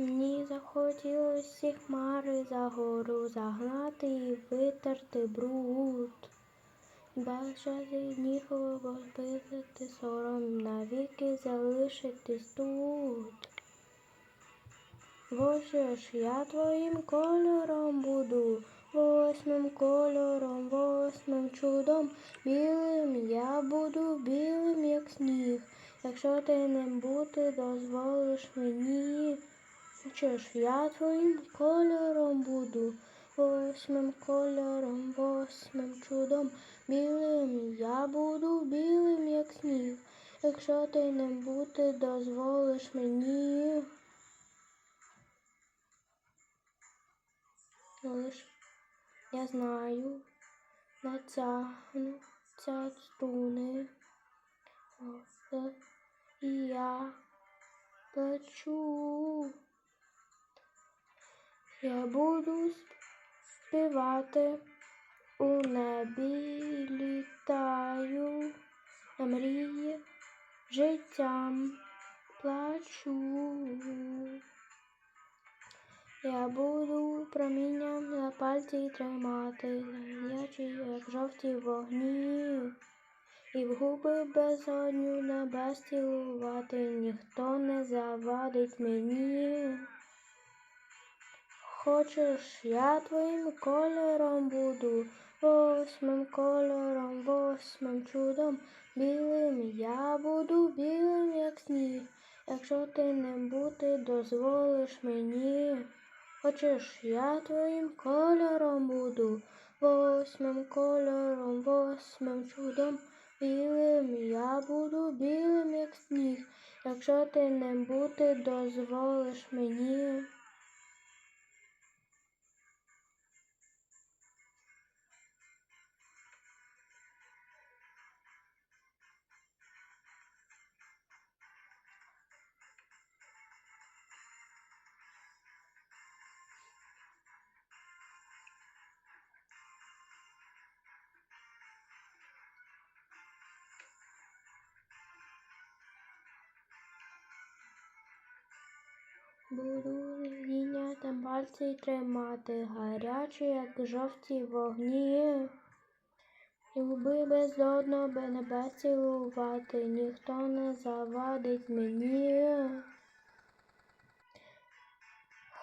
Мені захотілося хмари за гору загнати і витерти бруд. Бажати ніг розбити сором навіки залишитись тут. Боже ж, я твоїм кольором буду, восьмим кольором, восьмим чудом, білим я буду білим, як сніг. Якщо ти ним бути дозволиш мені. Ж, я твоїм кольором буду, восьмим кольором, восьмим чудом, білим я буду білим, як сніг. Якщо ти ним бути дозволиш мені. Лиш я знаю, натягну ця струни, і я плачу. Я буду співати у небі літаю, на мрії життям плачу. Я буду промінням на пальці тримати, гарячі, як жовті вогні, і в губи безодню небес цілувати ніхто не завадить мені. Хочеш, я твоїм кольором буду, восьмим кольором, восьмим чудом, білим я буду білим, як сніг, якщо ти ним бути дозволиш мені. Хочеш, я твоїм кольором буду, восьмим кольором, восьмим чудом, білим я буду білим, як сніг, якщо ти ним бути дозволиш мені. Буду зійняти пальці й тримати, гарячі, як жовті вогні. Люби безодно небес цілувати, ніхто не завадить мені.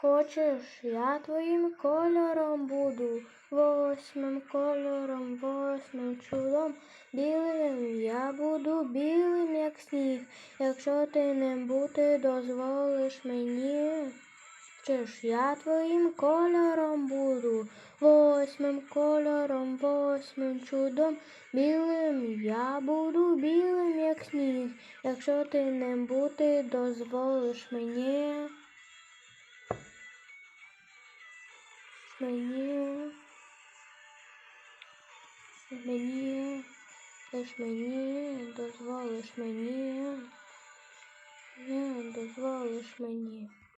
Хочеш, я твоїм кольором буду, восьмим кольором, восьмим чудом, білим я буду білим, як сніг, якщо ти ним бути дозволиш мені. Чи ж я твоїм кольором буду, восьмим кольором, восьмим чудом, білим я буду білим, як сніг, якщо ти ним бути дозволиш мені. Мені, мені, лиш мені, дозволиш мені, не дозволиш мені.